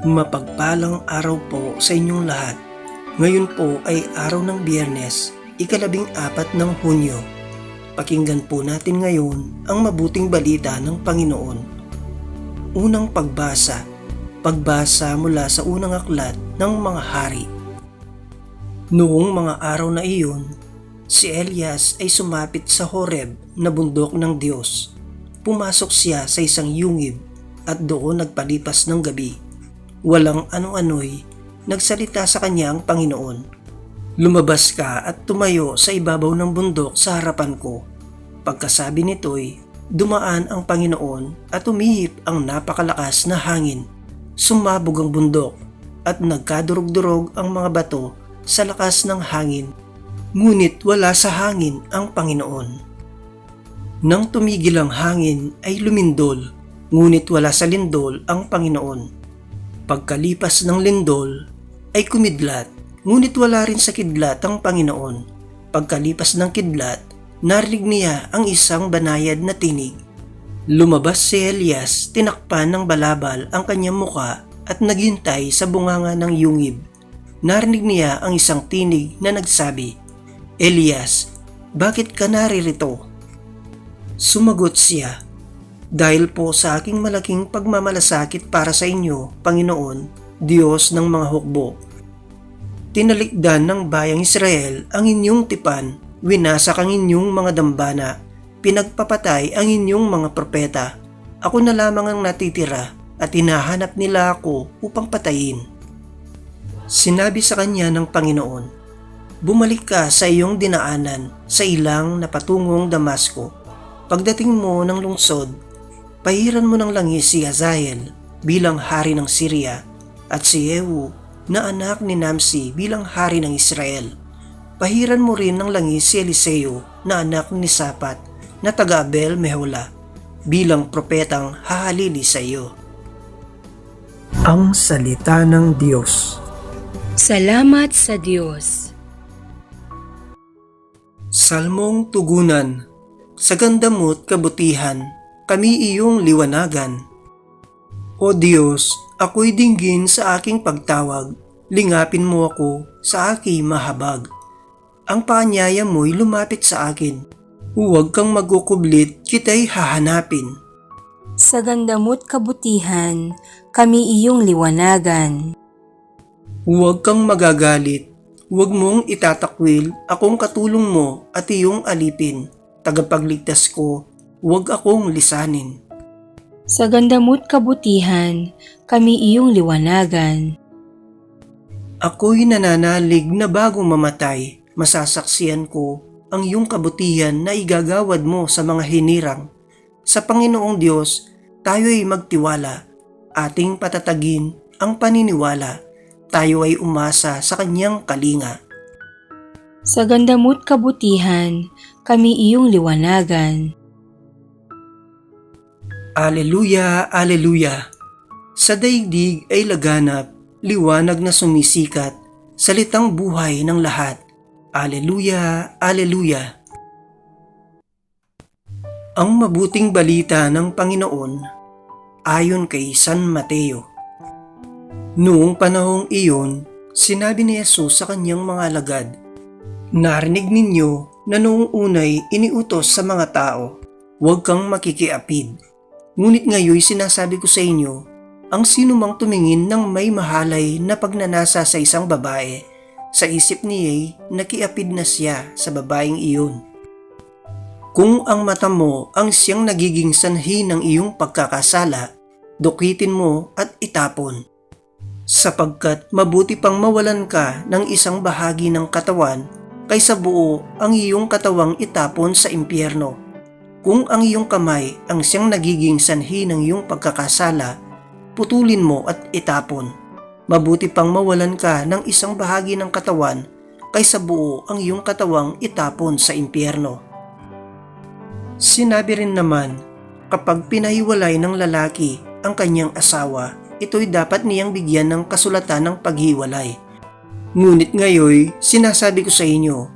Mapagpalang araw po sa inyong lahat. Ngayon po ay araw ng biyernes, ikalabing apat ng Hunyo. Pakinggan po natin ngayon ang mabuting balita ng Panginoon. Unang pagbasa, pagbasa mula sa unang aklat ng mga hari. Noong mga araw na iyon, si Elias ay sumapit sa Horeb na bundok ng Diyos. Pumasok siya sa isang yungib at doon nagpalipas ng gabi. Walang ano-ano'y nagsalita sa kanya ang Panginoon. Lumabas ka at tumayo sa ibabaw ng bundok sa harapan ko. Pagkasabi nito'y dumaan ang Panginoon at umihip ang napakalakas na hangin. Sumabog ang bundok at nagkadurog-durog ang mga bato sa lakas ng hangin. Ngunit wala sa hangin ang Panginoon. Nang tumigil ang hangin ay lumindol, ngunit wala sa lindol ang Panginoon. Pagkalipas ng lindol ay kumidlat, ngunit wala rin sa kidlat ang Panginoon. Pagkalipas ng kidlat, narinig niya ang isang banayad na tinig. Lumabas si Elias, tinakpan ng balabal ang kanyang muka at naghintay sa bunganga ng yungib. Narinig niya ang isang tinig na nagsabi, Elias, bakit ka naririto? Sumagot siya, dahil po sa aking malaking pagmamalasakit para sa inyo, Panginoon, Diyos ng mga hukbo. Tinalikdan ng bayang Israel ang inyong tipan, winasak ang inyong mga dambana, pinagpapatay ang inyong mga propeta. Ako na lamang ang natitira at hinahanap nila ako upang patayin. Sinabi sa kanya ng Panginoon, Bumalik ka sa iyong dinaanan sa ilang na patungong Damasco. Pagdating mo ng lungsod, pahiran mo ng langis si Hazael bilang hari ng Syria at si Yehu na anak ni Namsi bilang hari ng Israel. Pahiran mo rin ng langis si Eliseo na anak ni Sapat na taga Abel Mehola bilang propetang hahalili sa iyo. Ang Salita ng Diyos Salamat sa Diyos. Salmong Tugunan Sa ganda mo't kabutihan, kami iyong liwanagan. O Diyos, ako'y dinggin sa aking pagtawag, lingapin mo ako sa aking mahabag. Ang paanyaya mo'y lumapit sa akin, huwag kang magkukublit, kita'y hahanapin. Sa ganda mo't kabutihan, kami iyong liwanagan. Huwag kang magagalit, huwag mong itatakwil akong katulong mo at iyong alipin. Tagapagligtas ko, huwag akong lisanin. Sa ganda mo't kabutihan, kami iyong liwanagan. Ako'y nananalig na bago mamatay, masasaksiyan ko ang iyong kabutihan na igagawad mo sa mga hinirang. Sa Panginoong Diyos, tayo'y magtiwala, ating patatagin ang paniniwala. Tayo ay umasa sa kanyang kalinga. Sa ganda mo't kabutihan, kami iyong liwanagan. Aleluya, aleluya. Sa daigdig ay laganap, liwanag na sumisikat, salitang buhay ng lahat. Aleluya, aleluya. Ang mabuting balita ng Panginoon ayon kay San Mateo. Noong panahong iyon, sinabi ni Jesus sa kanyang mga alagad, Narinig ninyo na noong unay iniutos sa mga tao, huwag kang makikiapid. Ngunit ngayon sinasabi ko sa inyo, ang sino mang tumingin ng may mahalay na pagnanasa sa isang babae, sa isip niya'y nakiapid na siya sa babaeng iyon. Kung ang mata mo ang siyang nagiging sanhi ng iyong pagkakasala, dukitin mo at itapon. Sapagkat mabuti pang mawalan ka ng isang bahagi ng katawan kaysa buo ang iyong katawang itapon sa impyerno. Kung ang iyong kamay ang siyang nagiging sanhi ng iyong pagkakasala, putulin mo at itapon. Mabuti pang mawalan ka ng isang bahagi ng katawan kaysa buo ang iyong katawang itapon sa impyerno. Sinabi rin naman, kapag pinahiwalay ng lalaki ang kanyang asawa, ito'y dapat niyang bigyan ng kasulatan ng paghiwalay. Ngunit ngayoy, sinasabi ko sa inyo,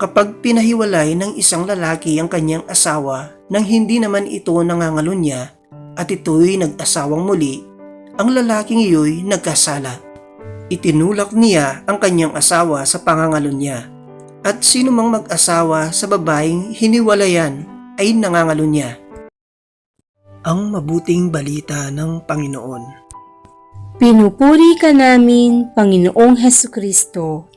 kapag pinahiwalay ng isang lalaki ang kanyang asawa nang hindi naman ito nangangalunya at ito'y nag-asawang muli, ang lalaking iyo'y nagkasala. Itinulak niya ang kanyang asawa sa pangangalon niya. At sino mang mag-asawa sa babaeng hiniwalayan ay nangangalon niya. Ang mabuting balita ng Panginoon. Pinupuri ka namin, Panginoong Heso Kristo.